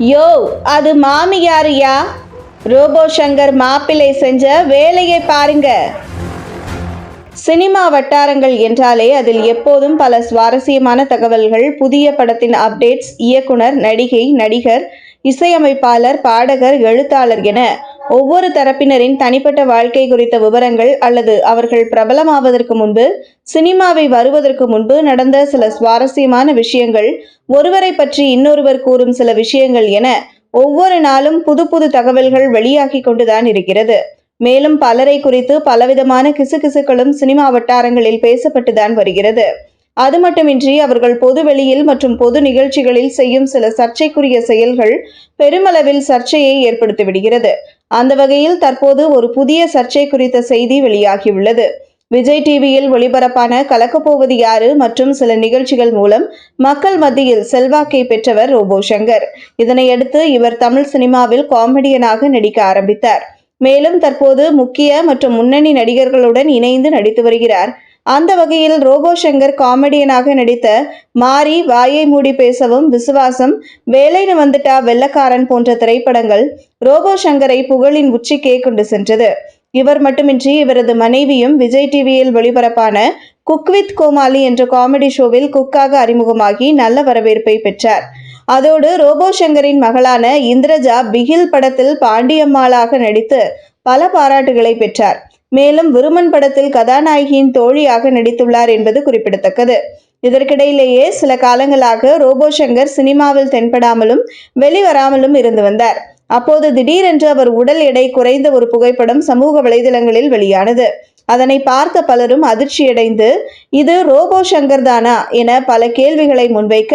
யோ அது மாமியாரியா ரோபோ சங்கர் மாப்பிள்ளை செஞ்ச வேலையை பாருங்க. சினிமா வட்டாரங்கள் என்றாலே அதில் எப்போதும் பல சுவாரஸ்யமான தகவல்கள் புதிய படத்தின் அப்டேட்ஸ் இயக்குனர் நடிகை நடிகர் இசையமைப்பாளர் பாடகர் எழுத்தாளர் என ஒவ்வொரு தரப்பினரின் தனிப்பட்ட வாழ்க்கை குறித்த விவரங்கள் அல்லது அவர்கள் பிரபலமாவதற்கு முன்பு சினிமாவை வருவதற்கு முன்பு நடந்த சில சுவாரஸ்யமான விஷயங்கள் ஒருவரை பற்றி இன்னொருவர் கூறும் சில விஷயங்கள் என ஒவ்வொரு நாளும் புது புது தகவல்கள் வெளியாகி கொண்டுதான் இருக்கிறது. மேலும் பலரை குறித்து பலவிதமான கிசுகிசுக்களும் சினிமா வட்டாரங்களில் பேசப்பட்டுதான் வருகிறது. அது மட்டுமின்றி அவர்கள் பொது வெளியில் மற்றும் பொது நிகழ்ச்சிகளில் செய்யும் சில சர்ச்சைக்குரிய செயல்கள் பெருமளவில் சர்ச்சையை ஏற்படுத்தி விடுகிறது. அந்த வகையில் தற்போது ஒரு புதிய சர்ச்சை குறித்த செய்தி வெளியாகியுள்ளது. விஜய் டிவியில் ஒளிபரப்பான கலக்கப்போவது யாரு மற்றும் சில நிகழ்ச்சிகள் மூலம் மக்கள் மத்தியில் செல்வாக்கை பெற்றவர் ரோபோ சங்கர். இதனையடுத்து இவர் தமிழ் சினிமாவில் காமெடியனாக நடிக்க ஆரம்பித்தார். மேலும் தற்போது முக்கிய மற்றும் முன்னணி நடிகர்களுடன் இணைந்து நடித்து வருகிறார். அந்த வகையில் ரோபோ சங்கர் காமெடியனாக நடித்த மாரி வாயை மூடி பேசவும் விசுவாசம் வேலைன்னு வந்துட்டா வெள்ளக்காரன் போன்ற திரைப்படங்கள் ரோபோ சங்கரை புகழின் உச்சிக்கே கொண்டு சென்றது. இவர் மட்டுமின்றி இவரது மனைவியும் விஜய் டிவியில் ஒளிபரப்பான குக் வித் கோமாளி என்ற காமெடி ஷோவில் குக்காக அறிமுகமாகி நல்ல வரவேற்பை பெற்றார். அதோடு ரோபோ சங்கரின் மகளான இந்திரஜா பிகில் படத்தில் பாண்டியம்மாளாக நடித்து பல பாராட்டுகளை பெற்றார். மேலும் விருமன் படத்தில் கதாநாயகியின் தோழியாக நடித்துள்ளார் என்பது குறிப்பிடத்தக்கது. இதற்கிடையிலேயே சில காலங்களாக ரோபோ சங்கர் சினிமாவில் தென்படாமலும் வெளிவராமலும் இருந்து வந்தார். அப்போது திடீரென்று அவர் உடல் எடை குறைந்த ஒரு புகைப்படம் சமூக வலைதளங்களில் வெளியானது. அதனை பார்த்த பலரும் அதிர்ச்சியடைந்து இது ரோபோ சங்கர் தானா? என பல கேள்விகளை முன்வைக்க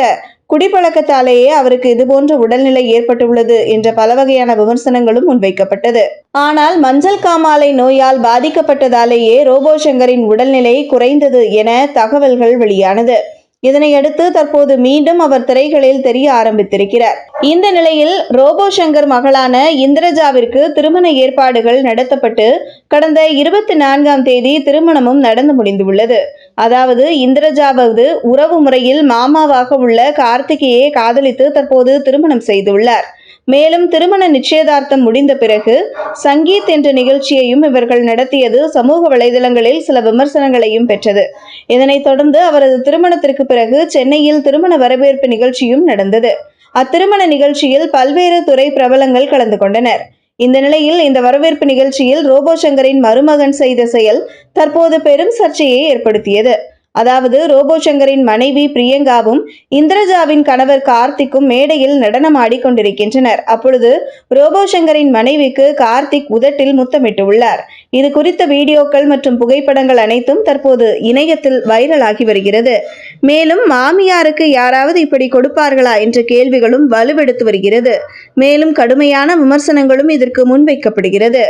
குடிப்பழக்கத்தாலேயே அவருக்கு இதுபோன்ற உடல்நிலை ஏற்பட்டுள்ளது என்ற பல வகையான விமர்சனங்களும் முன்வைக்கப்பட்டது. ஆனால் மஞ்சள் காமாலை நோயால் பாதிக்கப்பட்டதாலேயே ரோபோ சங்கரின் உடல்நிலை குறைந்தது என தகவல்கள் வெளியானது. இதனையடுத்து தற்போது மீண்டும் அவர் திரைகளில் தெரிய ஆரம்பித்திருக்கிறார். இந்த நிலையில் ரோபோ சங்கர் மகளான இந்திரஜாவிற்கு திருமண ஏற்பாடுகள் நடத்தப்பட்டு கடந்த இருபத்தி நான்காம் தேதி திருமணமும் நடந்து முடிந்துள்ளது. அதாவது இந்திரஜாவது உறவு முறையில் மாமாவாக உள்ள கார்த்திகேயை காதலித்து தற்போது திருமணம் செய்துள்ளார். மேலும் திருமண நிச்சயதார்த்தம் முடிந்த பிறகு சங்கீத் என்ற நிகழ்ச்சியையும் இவர்கள் நடத்தியது சமூக வலைதளங்களில் சில விமர்சனங்களையும் பெற்றது. இதனைத் தொடர்ந்து அவரது திருமணத்திற்கு பிறகு சென்னையில் திருமண வரவேற்பு நிகழ்ச்சியும் நடந்தது. அத்திருமண நிகழ்ச்சியில் பல்வேறு துறை பிரபலங்கள் கலந்து கொண்டனர். இந்த நிலையில் இந்த வரவேற்பு நிகழ்ச்சியில் ரோபோ சங்கரின் மருமகன் செய்த செயல் தற்போது பெரும் சர்ச்சையை ஏற்படுத்தியது. அதாவது ரோபோ சங்கரின் மனைவி பிரியங்காவும் இந்திரஜாவின் கணவர் கார்த்திக்கும் மேடையில் நடனமாடி கொண்டிருக்கின்றனர். அப்பொழுது ரோபோ சங்கரின் மனைவிக்கு கார்த்திக் உதட்டில் முத்தமிட்டுள்ளார் இது குறித்த வீடியோக்கள் மற்றும் புகைப்படங்கள் அனைத்தும் தற்போது இணையத்தில் வைரலாகி வருகிறது. மேலும் மாமியாருக்கு யாராவது இப்படி கொடுப்பார்களா என்ற கேள்விகளும் வலுவெடுத்து வருகிறது. மேலும் கடுமையான விமர்சனங்களும் இதற்கு முன்வைக்கப்படுகிறது